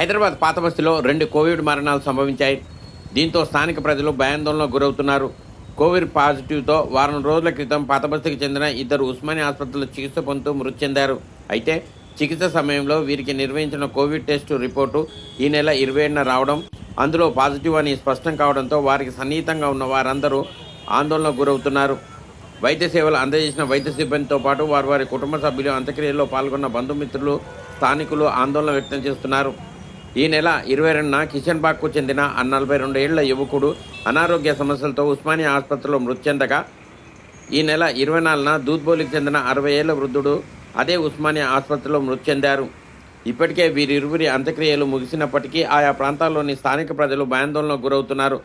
హైదరాబాద్ పాతబస్తిలో రెండు కోవిడ్ మరణాలు సంభవించాయి. దీంతో స్థానిక ప్రజలు భయాందోళనకు గురవుతున్నారు. కోవిడ్ పాజిటివ్తో వారం రోజుల క్రితం పాతబస్తికి చెందిన ఇద్దరు ఉస్మానియా ఆసుపత్రిలో చికిత్స పొందుతూ మృతి చెందారు. అయితే చికిత్స సమయంలో వీరికి నిర్వహించిన కోవిడ్ టెస్టు రిపోర్టు ఈ నెల ఇరవై ఏడున రావడం అందులో పాజిటివ్ అని స్పష్టం కావడంతో వారికి సన్నిహితంగా ఉన్న వారందరూ ఆందోళనకు గురవుతున్నారు. వైద్య సేవలు అందజేసిన వైద్య సిబ్బందితో పాటు వారి వారి కుటుంబ సభ్యులు అంత్యక్రియల్లో పాల్గొన్న బంధుమిత్రులు స్థానికులు ఆందోళన వ్యక్తం చేస్తున్నారు. ఈ నెల ఇరవై రెండున కిషన్ బాగ్కు చెందిన నలభై రెండు ఏళ్ళ యువకుడు అనారోగ్య సమస్యలతో ఉస్మానియా ఆసుపత్రిలో మృతి చెందగా ఈ నెల ఇరవై నాలుగున దూద్బోలికి చెందిన అరవై ఏళ్ళ వృద్ధుడు అదే ఉస్మానియా ఆసుపత్రిలో మృతి చెందారు. ఇప్పటికే వీరిరువురి అంత్యక్రియలు ముగిసినప్పటికీ ఆయా ప్రాంతాల్లోని స్థానిక ప్రజలు భయాందోళనకు గురవుతున్నారు.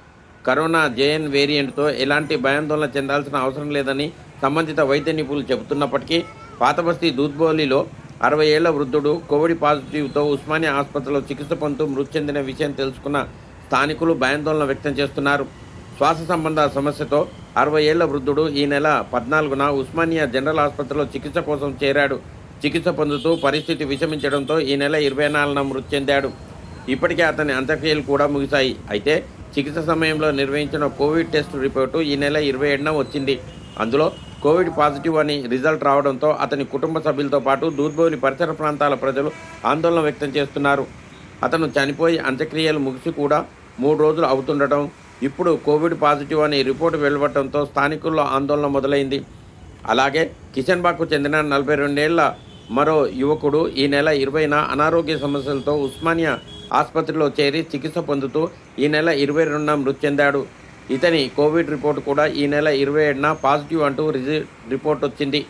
కరోనా జేఎన్ వేరియంట్తో ఎలాంటి భయాందోళన చెందాల్సిన అవసరం లేదని సంబంధిత వైద్య నిపుణులు చెబుతున్నప్పటికీ పాతబస్తీ దూద్బోలిలో అరవై ఏళ్ళ వృద్ధుడు కోవిడ్ పాజిటివ్తో ఉస్మానియా ఆసుపత్రిలో చికిత్స పొందుతూ మృతి చెందిన విషయం తెలుసుకున్న స్థానికులు భయాందోళన వ్యక్తం చేస్తున్నారు. శ్వాస సంబంధ సమస్యతో అరవై ఏళ్ళ వృద్ధుడు ఈ నెల పద్నాలుగున ఉస్మానియా జనరల్ ఆసుపత్రిలో చికిత్స కోసం చేరాడు. చికిత్స పొందుతూ పరిస్థితి విషమించడంతో ఈ నెల ఇరవై నాలుగున మృతి చెందాడు. ఇప్పటికే అతని అంత్యక్రియలు కూడా ముగిశాయి. అయితే చికిత్స సమయంలో నిర్వహించిన కోవిడ్ టెస్ట్ రిపోర్టు ఈ నెల ఇరవై ఏడున వచ్చింది. అందులో కోవిడ్ పాజిటివ్ అని రిజల్ట్ రావడంతో అతని కుటుంబ సభ్యులతో పాటు దూర్బోని పరిసర ప్రాంతాల ప్రజలు ఆందోళన వ్యక్తం చేస్తున్నారు. అతను చనిపోయి అంత్యక్రియలు ముగిసి కూడా మూడు రోజులు అవుతుండటం ఇప్పుడు కోవిడ్ పాజిటివ్ అని రిపోర్టు వెలువడటంతో స్థానికుల్లో ఆందోళన మొదలైంది. అలాగే కిషన్బాగ్కు చెందిన నలభై రెండేళ్ళ మరో యువకుడు ఈ నెల ఇరవైన అనారోగ్య సమస్యలతో ఉస్మానియా ఆసుపత్రిలో చేరి చికిత్స పొందుతూ ఈ నెల ఇరవై రెండున మృతి చెందాడు. ఇతని కోవిడ్ రిపోర్టు కూడా ఈ నెల ఇరవై ఏడున పాజిటివ్ అంటూ రిజి రిపోర్ట్ వచ్చింది.